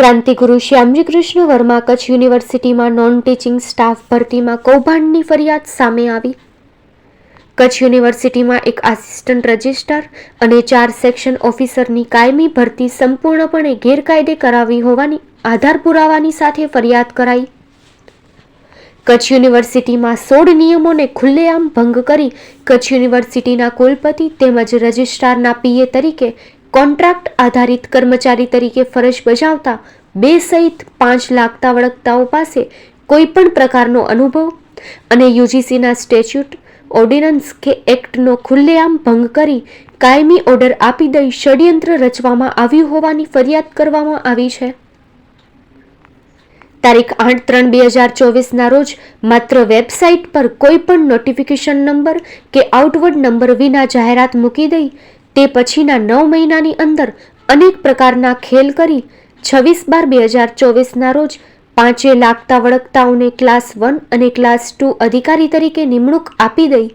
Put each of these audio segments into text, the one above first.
ક્રાંતિગુરુ શ્યામજી કૃષ્ણ વર્મા કચ્છ યુનિવર્સિટીમાં non teaching staff ભરતીમાં કૌભાંડની ફરિયાદ સામે આવી. કચ્છ યુનિવર્સિટીમાં એક આસિસ્ટન્ટ રજિસ્ટ્રાર અને ચાર સેક્શન ઓફિસરની કાયમી ભરતી સંપૂર્ણપણે ગેરકાયદે કરાવી હોવાની, આધાર પુરાવાની સાથે ફરિયાદ કરાઈ. કચ્છ યુનિવર્સિટીમાં સોળ નિયમોને ખુલ્લેઆમ ભંગ કરી કચ્છ યુનિવર્સિટીના કુલપતિ તેમજ રજિસ્ટ્રારના પીએ તરીકે કોન્ટ્રાક્ટ આધારિત કર્મચારી તરીકે ફરજ બજાવતા બે સહિત પાંચ લાગતા વળગતાઓ પાસે કોઈપણ પ્રકારનો અનુભવ અને યુજીસીના સ્ટેચ્યુટ, ઓર્ડિનન્સ કે એક્ટનો ખુલ્લેઆમ ભંગ કરી કાયમી ઓર્ડર આપી દઈ ષડયંત્ર રચવામાં આવ્યું હોવાની ફરિયાદ કરવામાં આવી છે. તારીખ આઠ ત્રણ બે હજાર ચોવીસના રોજ માત્ર વેબસાઇટ પર કોઈ પણ નોટિફિકેશન નંબર કે આઉટવર્ડ નંબર વિના જાહેરાત મૂકી દઈ તે પછીના નવ મહિનાની અંદર અનેક પ્રકારના ખેલ કરી છવ્વીસ બાર બે હજાર ચોવીસના રોજ પાંચે લાગતા વળગતાઓને ક્લાસ વન અને ક્લાસ ટુ અધિકારી તરીકે નિમણૂક આપી દઈ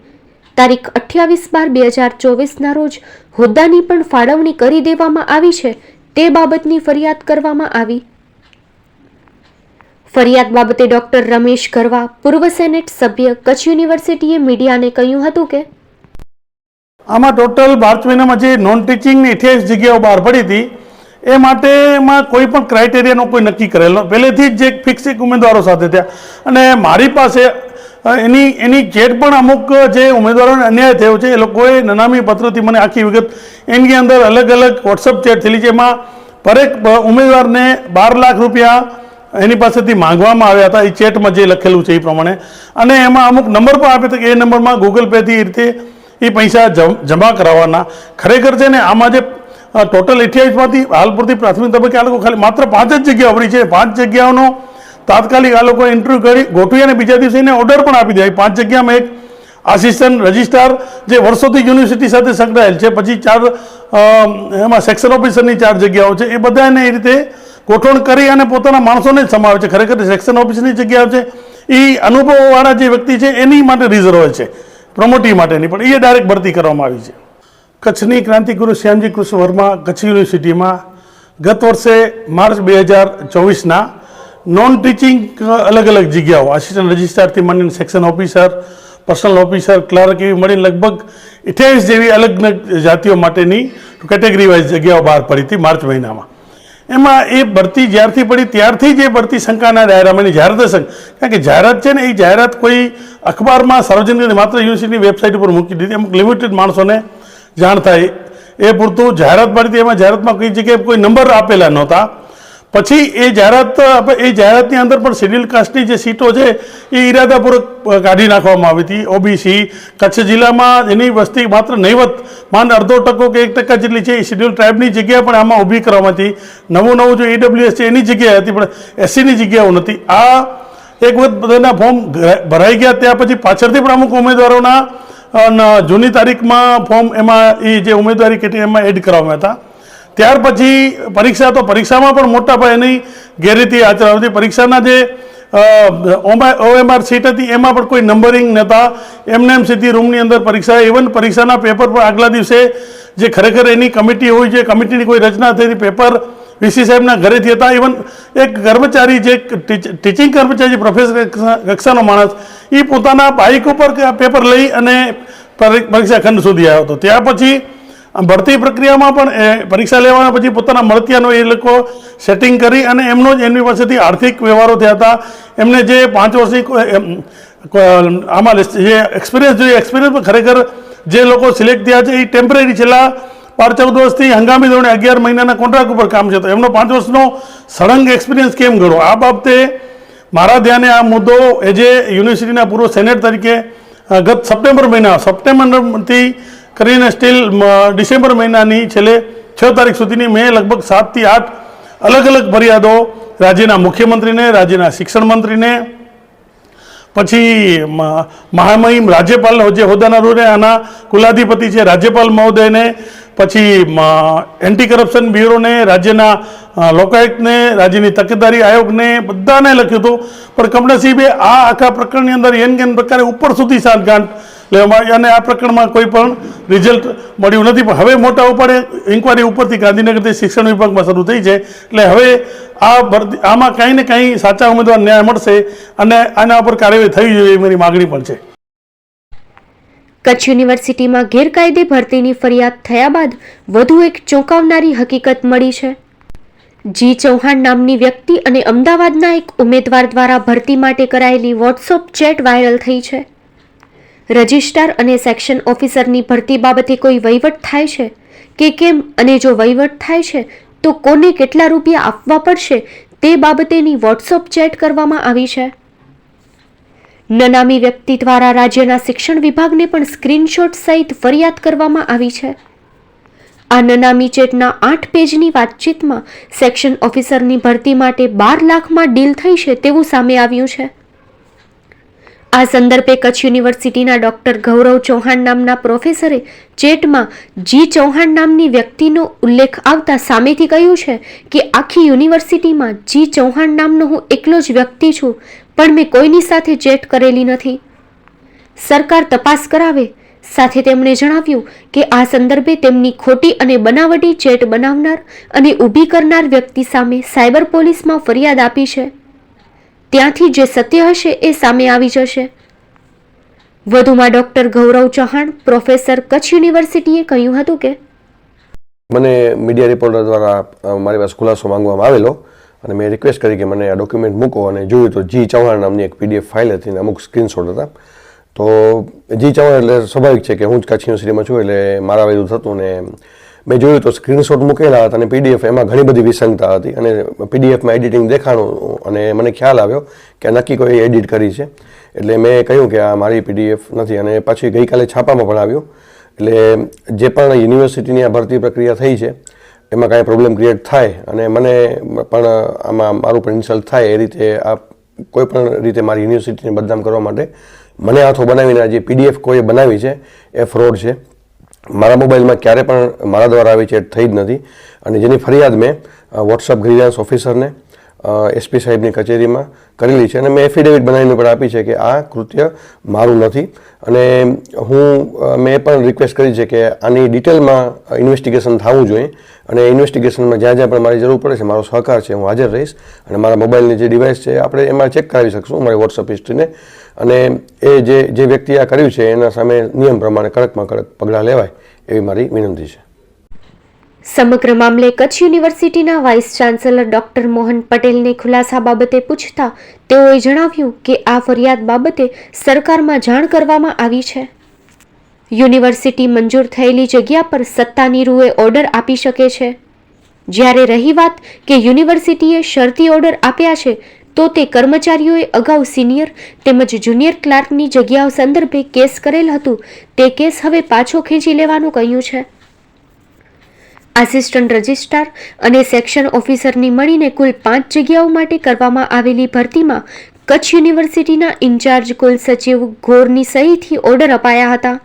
તારીખ અઠ્યાવીસ બાર બે હજાર ચોવીસના રોજ હોદ્દાની પણ ફાળવણી કરી દેવામાં આવી છે તે બાબતની ફરિયાદ કરવામાં આવી. ફરિયાદ બાબતે ડોક્ટર રમેશ ગરવા, પૂર્વ સેનેટ સભ્ય કચ્છ યુનિવર્સિટીએ મીડિયાને કહ્યું હતું કે આમાં ટોટલ માર્ચ મહિનામાં જે નોન ટીચિંગની અઠ્યાવીસ જગ્યાઓ બહાર પડી હતી, એ માટેમાં કોઈ પણ ક્રાઇટેરિયાનો કોઈ નક્કી કરેલો પહેલેથી જ જે ફિક્સ એક ઉમેદવારો સાથે થયા. અને મારી પાસે એની એની ચેટ પણ અમુક જે ઉમેદવારોને અન્યાય થયો છે, એ લોકોએ નનામી પત્રથી મને આખી વિગત એની અંદર અલગ અલગ વોટ્સઅપ ચેટ થયેલી છે. એમાં દરેક ઉમેદવારને બાર લાખ રૂપિયા એની પાસેથી માંગવામાં આવ્યા હતા. એ ચેટમાં જે લખેલું છે એ પ્રમાણે. અને એમાં અમુક નંબર પણ આપ્યો હતો કે એ નંબરમાં ગૂગલ પેથી એ રીતે એ પૈસા જમા કરાવવાના. ખરેખર છે ને, આમાં જે ટોટલ અઠ્યાવીસમાંથી હાલ પૂરતી પ્રાથમિક તબક્કે આ લોકો ખાલી માત્ર પાંચ જ જગ્યાઓ પડી છે. પાંચ જગ્યાઓનો તાત્કાલિક આ લોકોએ ઇન્ટરવ્યૂ કરી, ગોઠવી અને બીજા દિવસે એને ઓર્ડર પણ આપી દે પાંચ જગ્યામાં એક આસિસ્ટન્ટ રજિસ્ટ્રાર જે વર્ષોથી યુનિવર્સિટી સાથે સંકળાયેલ છે. પછી ચાર એમાં સેક્શન ઓફિસરની ચાર જગ્યાઓ છે. એ બધાને એ રીતે ગોઠવણ કરી અને પોતાના માણસોને જ સમાવે છે. ખરેખર સેક્શન ઓફિસની જગ્યાઓ છે. એ અનુભવવાળા જે વ્યક્તિ છે, એની માટે રિઝર્વ છે. પ્રમોટી માટેની પણ એ ડાયરેક્ટ ભરતી કરવામાં આવી છે. કચ્છની ક્રાંતિગુરુ શ્યામજી કૃષ્ણ વર્મા કચ્છ યુનિવર્સિટીમાં ગત વર્ષે માર્ચ બે હજાર ચોવીસના નોન ટીચિંગ અલગ અલગ જગ્યાઓ આસિસ્ટન્ટ રજિસ્ટ્રારથી માંડીને section officer personal officer clerk એવી મળીને લગભગ અઠ્યાવીસ જેવી અલગ અલગ જાતિઓ માટેની કેટેગરી વાઇઝ જગ્યાઓ બહાર પડી હતી માર્ચ મહિનામાં. એમાં એ ભરતી જ્યારથી પડી ત્યારથી જ એ ભરતી શંકાના ડાયરામાંની જાહેરાત હશે કારણ કે જાહેરાત છે ને, એ જાહેરાત કોઈ અખબારમાં સાર્વજનિક માત્ર યુનિવર્સિટીની વેબસાઇટ ઉપર મૂકી દીધી. અમુક લિમિટેડ માણસોને જાણ થાય. એ પૂરતું જાહેરાત પડી હતી. એમાં જાહેરાતમાં કઈ જગ્યાએ કોઈ નંબર આપેલા નહોતા. પછી એ જાહેરાત એ જાહેરાતની અંદર પણ શેડ્યુલ કાસ્ટની જે સીટો છે, એ ઈરાદાપૂર્વક કાઢી નાખવામાં આવી હતી. ઓબીસી કચ્છ જિલ્લામાં એની વસ્તી માત્ર નહીવત માન અડધો ટકો કે એક ટકા જેટલી છે, એ શેડ્યુલ ટ્રાઇબની જગ્યા પણ આમાં ઊભી કરવામાં હતી. નવું નવું જો ઈડબ્લ્યુએસ છે, એની જગ્યાએ હતી, પણ એસસીની જગ્યાઓ નથી આ એક વખત બધાના ફોર્મ ભરાઈ ગયા ત્યાં પછી પાછળથી પણ અમુક ઉમેદવારોના જૂની તારીખમાં ફોર્મ એમાં, એ જે ઉમેદવારી કેટલી એમાં એડ કરવામાં હતા. ત્યાર પછી પરીક્ષા તો પરીક્ષામાં પણ મોટા પાયે એની ગેરરીતિ આચરાવી હતી પરીક્ષાના જે ઓએમઆર સીટ હતી, એમાં પણ કોઈ નંબરિંગ નહોતા. એમને એમ સીધી રૂમની અંદર પરીક્ષા, ઇવન પરીક્ષાના પેપર પણ આગલા દિવસે જે ખરેખર એની કમિટી હોય છે કમિટીની કોઈ રચના થઈ પેપર વીસી સાહેબના ઘરેથી હતા. ઇવન એક કર્મચારી, જે ટીચિંગ કર્મચારી પ્રોફેસર કક્ષાનો માણસ એ પોતાના બાઇક ઉપર પેપર લઈ અને પરી- પરીક્ષા ખંડ સુધી આવ્યો હતો. ત્યાર પછી આ ભરતી પ્રક્રિયામાં પણ એ પરીક્ષા લેવાના પછી પોતાના મળતિયાનો એ લોકો સેટિંગ કરી અને એમનો જ એમની પાસેથી આર્થિક વ્યવહારો થયા હતા. એમને જે પાંચ કોઈ આમાં જે એક્સપિરિયન્સ જોઈએ એક્સપિરિયન્સ ખરેખર જે લોકો સિલેક્ટ થયા છે, એ ટેમ્પરરી છેલ્લા બાર ચૌદ વર્ષથી હંગામી ધોરણે અગિયાર મહિનાના કોન્ટ્રાક્ટ ઉપર કામ છે. તો એમનો પાંચ વર્ષનો સળંગ એક્સપિરિયન્સ કેમ ગણો? આ બાબતે મારા ધ્યાને આ મુદ્દો એ જે યુનિવર્સિટીના પૂર્વ સેનેટ તરીકે ગત સપ્ટેમ્બર મહિના, સપ્ટેમ્બરથી કરીને સ્ટીલ ડિસેમ્બર મહિનાની છેલ્લે છ તારીખ સુધીની મેં લગભગ સાતથી આઠ અલગ અલગ ફરિયાદો રાજ્યના મુખ્યમંત્રીને, રાજ્યના શિક્ષણ મંત્રીને, પછી મહામહિમ રાજ્યપાલ જે હોદ્દાના રૂને, આના કુલાધિપતિ છે રાજ્યપાલ મહોદયને, પછી એન્ટી કરપ્શન બ્યુરોને, રાજ્યના લોકાયુક્તને રાજ્યની તકેદારી આયોગને, બધાને લખ્યું હતું. પણ કમનસીબે આ આખા પ્રકરણની અંદર એન કેન પ્રકારે ઉપર સુધી સાંઠગાંઠ અમારે અને આ પ્રકરણમાં કોઈ પણ રિઝલ્ટ મળ્યું નથી. પણ હવે મોટા ઉપાડે ઇન્કવાયરી ઉપરથી ગાંધીનગરથી શિક્ષણ વિભાગમાં શરૂ થઈ છે. એટલે હવે આ ભરતી આમાં કાંઈ ને કાંઈ સાચા ઉમેદવાર ન્યાય મળશે અને આના ઉપર કાર્યવાહી થવી જોઈએ મારી માગણી પણ છે. કચ્છ યુનિવર્સિટીમાં ગેરકાયદે ભરતીની ફરિયાદ થયા બાદ વધુ એક ચોંકાવનારી હકીકત મળી છે. જી ચૌહાણ નામની વ્યક્તિ અને અમદાવાદના એક ઉમેદવાર દ્વારા ભરતી માટે કરાયેલી વોટ્સઅપ ચેટ વાયરલ થઈ છે. રજિસ્ટ્રાર અને સેક્શન ઓફિસરની ભરતી બાબતે કોઈ વહીવટ થાય છે? કે કેમ અને જો વહીવટ થાય છે, તો કોને કેટલા રૂપિયા આપવા પડશે તે બાબતેની વોટ્સઅપ ચેટ કરવામાં આવી છે. નનામી વ્યક્તિ દ્વારા રાજ્યના શિક્ષણ વિભાગને પણ સ્ક્રીનશોટ સહિત ફરિયાદ કરવામાં આવી છે. આ નનામી ચેટના આઠ પેજની વાતચીતમાં સેક્શન ઓફિસરની ભરતી માટે બાર લાખમાં ડીલ થઈ છે તેવું સામે આવ્યું છે. આ સંદર્ભે કચ્છ યુનિવર્સિટીના ડોક્ટર ગૌરવ ચૌહાણ નામના પ્રોફેસરે ચેટમાં જી ચૌહાણ નામની વ્યક્તિનો ઉલ્લેખ આવતા સામેથી કહ્યું છે કે આખી યુનિવર્સિટીમાં જી ચૌહાણ નામનો હું એકલો જ વ્યક્તિ છું, પણ મેં કોઈની સાથે ચેટ કરેલી નથી. સરકાર તપાસ કરાવે. સાથે તેમણે જણાવ્યું કે આ સંદર્ભે તેમની ખોટી અને બનાવટી ચેટ બનાવનાર અને ઊભી કરનાર વ્યક્તિ સામે સાયબર પોલીસમાં ફરિયાદ આપી છે. ત્યાંથી જે સત્ય હશે એ સામે આવી જશે. વધુમાં ડોક્ટર ગૌરવ ચૌહાણ, પ્રોફેસર કચ્છ યુનિવર્સિટીએ કહ્યું હતું કે, મને મીડિયા રિપોર્ટર દ્વારા મારી પાસે ખુલાસો માંગવામાં આવેલો અને મેં રિક્વેસ્ટ કરી કે મને આ ડોક્યુમેન્ટ મૂકો અને જોયું તો જી ચૌહાણ નામની એક પીડીએફ ફાઇલ હતી અને અમુક સ્ક્રીનશોટ હતા. તો જી ચૌહાણ એટલે સ્વાભાવિક છે કે હું જ કચ્છ યુનિવર્સિટીમાં છું એટલે મારા વિરુદ્ધ થતું ને મેં જોયું તો સ્ક્રીનશોટ મૂકેલા હતા અને પીડીએફ એમાં ઘણી બધી વિસંગતા હતી અને પીડીએફમાં એડિટિંગ દેખાણું અને મને ખ્યાલ આવ્યો કે નક્કી કોઈ એડિટ કરી છે. એટલે મેં કહ્યું કે આ મારી પીડીએફ નથી અને પછી ગઈકાલે છાપામાં પણ આવ્યું. એટલે જે પણ યુનિવર્સિટીની આ ભરતી પ્રક્રિયા થઈ છે, એમાં કાંઈ પ્રોબ્લેમ ક્રિએટ થાય અને મને પણ આમાં મારું પણ ઇન્સલ્ટ થાય એ રીતે આ કોઈ પણ રીતે મારી યુનિવર્સિટીને બદનામ કરવા માટે મને હાથો બનાવીને આ જે પીડીએફ કોઈએ બનાવી છે, એ ફ્રોડ છે. મારા મોબાઈલમાં ક્યારે પણ મારા દ્વારા આવી ચેટ થઈ જ નથી. અને જેની ફરિયાદ મેં વોટ્સઅપ ગ્રીવાન્સ ઓફિસરને એસપી સાહેબની કચેરીમાં કરેલી છે અને મેં એફિડેવિટ બનાવીને પણ આપી છે કે આ કૃત્ય મારું નથી. અને હું મેં પણ રિક્વેસ્ટ કરી છે કે આની ડિટેલમાં ઇન્વેસ્ટિગેશન થવું જોઈએ અને ઇન્વેસ્ટિગેશનમાં જ્યાં જ્યાં પણ મારી જરૂર પડે છે, મારો સહકાર છે, હું હાજર રહીશ અને મારા મોબાઈલની જે ડિવાઇસ છે, આપણે એમાં ચેક કરાવી શકશું મારી વોટ્સઅપ હિસ્ટ્રીને અને એ જે જે વ્યક્તિ આ કર્યું છે, એના સામે નિયમ પ્રમાણે કડકમાં કડક પગલાં લેવાય એવી મારી વિનંતી છે. સમગ્ર મામલે કચ્છ યુનિવર્સિટીના વાઇસ ચાન્સેલર ડોક્ટર મોહન પટેલને ખુલાસા બાબતે પૂછતા તેઓએ જણાવ્યું કે આ ફરિયાદ બાબતે સરકારમાં જાણ કરવામાં આવી છે. યુનિવર્સિટી મંજૂર થયેલી જગ્યા પર સત્તાની રૂએ ઓર્ડર આપી શકે છે. જ્યારે રહી વાત કે યુનિવર્સિટીએ શરતી ઓર્ડર આપ્યા છે, તો તે કર્મચારીઓએ અગાઉ સિનિયર તેમજ જુનિયર ક્લાર્કની જગ્યાઓ સંદર્ભે કેસ કરેલ હતું. તે કેસ હવે પાછો ખેંચી લેવાનું કહ્યું છે. આસિસ્ટન્ટ રજિસ્ટ્રાર અને સેક્શન ઓફિસરની મળીને કુલ પાંચ જગ્યાઓ માટે કરવામાં આવેલી ભરતીમાં કચ્છ યુનિવર્સિટીના ઇન્ચાર્જ કુલ સચિવ ઘોરની સહીથી ઓર્ડર અપાયા હતા.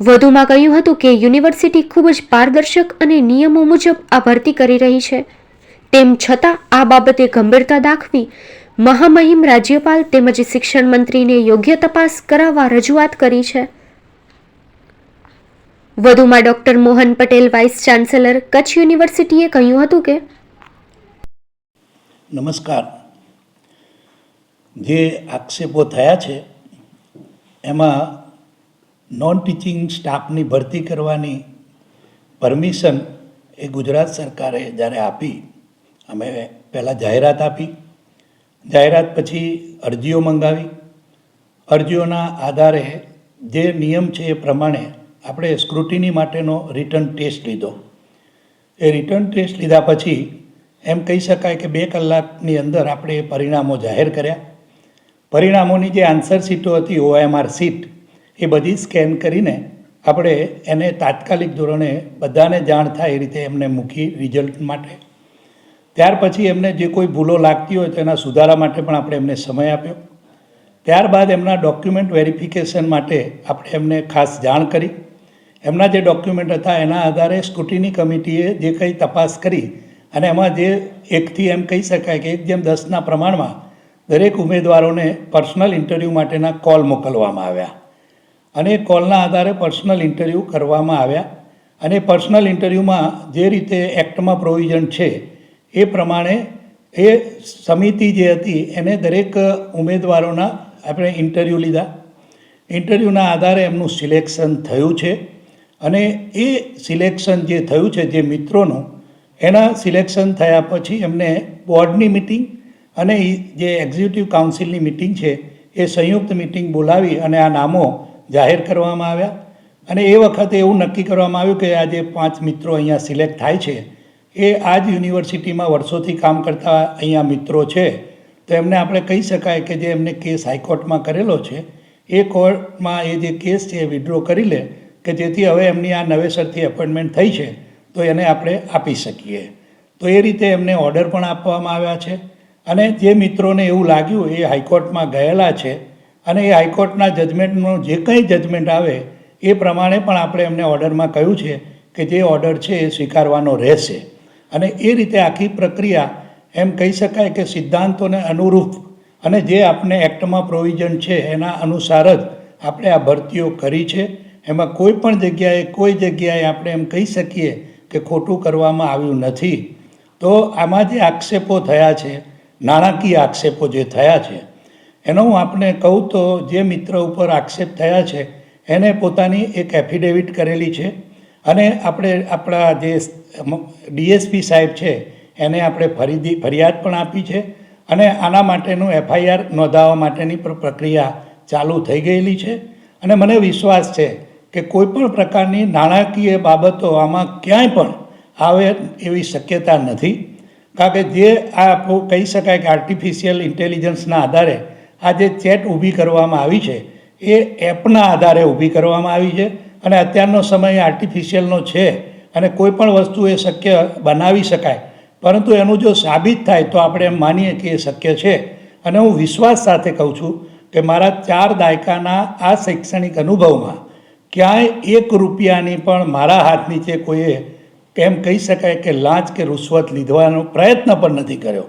વધુમાં કહ્યું હતું કે યુનિવર્સિટી ખૂબ જ પારદર્શક અને નિયમો મુજબ આ ભરતી કરી રહી છે. તેમ છતાં આ બાબતે ગંભીરતા દાખવી મહામહિમ રાજ્યપાલ તેમજ શિક્ષણ મંત્રીને યોગ્ય તપાસ કરાવવા રજૂઆત કરી છે. વધુમાં doctor Mohan Patel, vice chancellor, Kutch યુનિવર્સિટીએ કહ્યું હતું કે નમસ્કાર. જે આક્ષેપો થયા છે, એમાં નોન ટીચિંગ સ્ટાફની ભરતી કરવાની પરમિશન એ ગુજરાત સરકારે જ્યારે આપી, અમે પહેલાં જાહેરાત આપી. જાહેરાત પછી અરજીઓ મંગાવી. અરજીઓના આધારે જે નિયમ છે એ પ્રમાણે આપણે સ્ક્રુટિની માટેનો રિટર્ન ટેસ્ટ લીધો. એ રિટર્ન ટેસ્ટ લીધા પછી એમ કહી શકાય કે બે કલાકની અંદર આપણે પરિણામો જાહેર કર્યા. પરિણામોની જે આન્સર સીટો હતી ઓએમઆર સીટ એ બધી સ્કેન કરીને આપણે એને તાત્કાલિક ધોરણે બધાને જાણ થાય એ રીતે એમને મૂકી રિઝલ્ટ માટે. ત્યાર પછી એમને જે કોઈ ભૂલો લાગતી હોય તો એના સુધારા માટે પણ આપણે એમને સમય આપ્યો. ત્યારબાદ એમના ડોક્યુમેન્ટ વેરિફિકેશન માટે આપણે એમને ખાસ જાણ કરી. એમના જે ડોક્યુમેન્ટ હતા, એના આધારે સ્કૂટીની કમિટીએ જે કંઈ તપાસ કરી અને એમાં જે એકથી એમ કહી શકાય કે એક જેમ દસના પ્રમાણમાં દરેક ઉમેદવારોને પર્સનલ ઇન્ટરવ્યૂ માટેના કોલ મોકલવામાં આવ્યા. અને એ કોલના આધારે પર્સનલ ઇન્ટરવ્યૂ કરવામાં આવ્યા. અને પર્સનલ ઇન્ટરવ્યૂમાં જે રીતે એક્ટમાં પ્રોવિઝન છે, એ પ્રમાણે એ સમિતિ જે હતી, એને દરેક ઉમેદવારોના આપણે ઇન્ટરવ્યૂ લીધા. ઇન્ટરવ્યૂના આધારે એમનું સિલેક્શન થયું છે. અને એ સિલેક્શન જે થયું છે જે મિત્રોનું, એના સિલેક્શન થયા પછી એમને બોર્ડની મિટિંગ અને જે એક્ઝિક્યુટિવ કાઉન્સિલની મિટિંગ છે, એ સંયુક્ત મિટિંગ બોલાવી અને આ નામો જાહેર કરવામાં આવ્યા. અને એ વખતે એવું નક્કી કરવામાં આવ્યું કે આ જે પાંચ મિત્રો અહીંયા સિલેક્ટ થાય છે, એ આ જ યુનિવર્સિટીમાં વર્ષોથી કામ કરતા અહીંયા મિત્રો છે. તો એમને આપણે કહી શકાય કે જે એમને કેસ હાઈકોર્ટમાં કરેલો છે, એ કોર્ટમાં એ જે કેસ છે એ વિડ્રો કરી લે કે જેથી હવે એમની આ નવેસરથી એપોઇન્ટમેન્ટ થઈ છે, તો એને આપણે આપી શકીએ. તો એ રીતે એમને ઓર્ડર પણ આપવામાં આવ્યા છે અને જે મિત્રોને એવું લાગ્યું એ હાઈકોર્ટમાં ગયેલા છે અને એ હાઈકોર્ટના જજમેન્ટનું જે કંઈ જજમેન્ટ આવે એ પ્રમાણે પણ આપણે એમને ઓર્ડરમાં કહ્યું છે કે જે ઓર્ડર છે એ સ્વીકારવાનો રહેશે. અને એ રીતે આખી પ્રક્રિયા એમ કહી શકાય કે સિદ્ધાંતોને અનુરૂપ અને જે આપણે એક્ટમાં પ્રોવિઝન છે એના અનુસાર જ આપણે આ ભરતીઓ કરી છે. એમાં કોઈ પણ જગ્યાએ, કોઈ જગ્યાએ આપણે એમ કહી શકીએ કે ખોટું કરવામાં આવ્યું નથી. તો આમાં જે આક્ષેપો થયા છે, નાણાકીય આક્ષેપો જે થયા છે, એનો હું આપણે કહું તો જે મિત્ર ઉપર આક્ષેપ થયા છે, એને પોતાની એક એફિડેવિટ કરેલી છે અને આપણે આપણા જે ડીએસપી સાહેબ છે, એને આપણે ફરીદી, ફરિયાદ પણ આપી છે અને આના માટેનું એફઆઈઆર નોંધાવવા માટેની પ્ર- પ્રક્રિયા ચાલુ થઈ ગયેલી છે. અને મને વિશ્વાસ છે કે કોઈ પણ પ્રકારની નાણાકીય બાબતો આમાં ક્યાંય પણ આવે એવી શક્યતા નથી. કારણ કે જે આ કહી શકાય કે આર્ટિફિશિયલ ઇન્ટેલિજન્સના આધારે આ જે ચેટ ઊભી કરવામાં આવી છે, એ એપના આધારે ઊભી કરવામાં આવી છે અને અત્યારનો સમય આર્ટિફિશિયલનો છે અને કોઈ પણ વસ્તુ એ શક્ય બનાવી શકાય. પરંતુ એનું જો સાબિત થાય તો આપણે એમ માનીએ કે એ શક્ય છે. અને હું વિશ્વાસ સાથે કહું છું કે મારા ચાર દાયકાના આ શૈક્ષણિક અનુભવમાં ક્યાંય એક રૂપિયાની પણ મારા હાથ નીચે કોઈએ એમ કહી શકાય કે લાંચ કે રૂશ્વત લીધવાનો પ્રયત્ન પણ નથી કર્યો.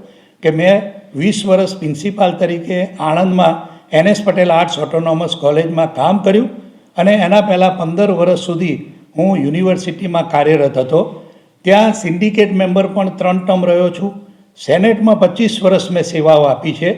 કે મેં વીસ વર્ષ પ્રિન્સિપાલ તરીકે આણંદમાં એનએસ પટેલ આર્ટ્સ ઓટોનોમસ કોલેજમાં કામ કર્યું અને એના પહેલાં પંદર વર્ષ સુધી હું યુનિવર્સિટીમાં કાર્યરત હતો. ત્યાં સિન્ડિકેટ મેમ્બર પણ ત્રણ ટર્મ રહ્યો છું. સેનેટમાં પચીસ વર્ષ મેં સેવાઓ આપી છે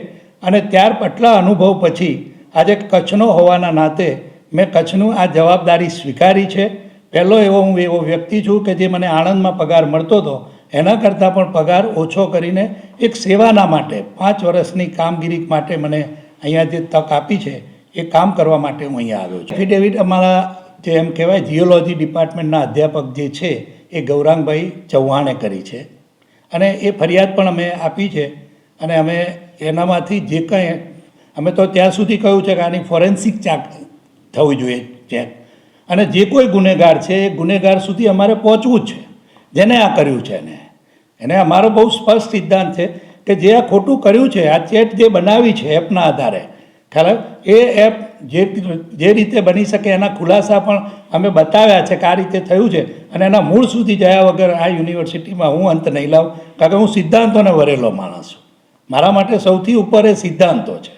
અને ત્યાર પટલા અનુભવ પછી આજે કચ્છનો હોવાના નાતે મેં કચ્છનું આ જવાબદારી સ્વીકારી છે. પહેલો એવો હું એવો વ્યક્તિ છું કે જે મને આણંદમાં પગાર મળતો હતો. એના કરતાં પણ પગાર ઓછો કરીને એક સેવાના માટે પાંચ વર્ષની કામગીરી માટે મને અહીંયા જે તક આપી છે, એ કામ કરવા માટે હું અહીંયા આવ્યો છું. એફિડેવિટ અમારા જે એમ કહેવાય જીઓલોજી ડિપાર્ટમેન્ટના અધ્યાપક જે છે, એ ગૌરાંગભાઈ ચૌહાણે કરી છે. અને એ ફરિયાદ પણ અમે આપી છે. અને અમે એનામાંથી જે કંઈ, અમે તો ત્યાં સુધી કહ્યું છે કે આની ફોરેન્સિક ચાક થવી જોઈએ ચેક અને જે કોઈ ગુનેગાર છે, એ ગુનેગાર સુધી અમારે પહોંચવું જ છે. જેને આ કર્યું છે એને. એને અમારો બહુ સ્પષ્ટ સિદ્ધાંત છે કે જે આ ખોટું કર્યું છે, આ ચેટ જે બનાવી છે એપના આધારે. ખ્યાલ એ એપ જે જે રીતે બની શકે એના ખુલાસા પણ અમે બતાવ્યા છે કે આ રીતે થયું છે. અને એના મૂળ સુધી જયા વગર આ યુનિવર્સિટીમાં હું અંત નહીં લાવું. કારણ કે હું સિદ્ધાંતોને વરેલો માણસ છું. મારા માટે સૌથી ઉપર એ સિદ્ધાંતો છે.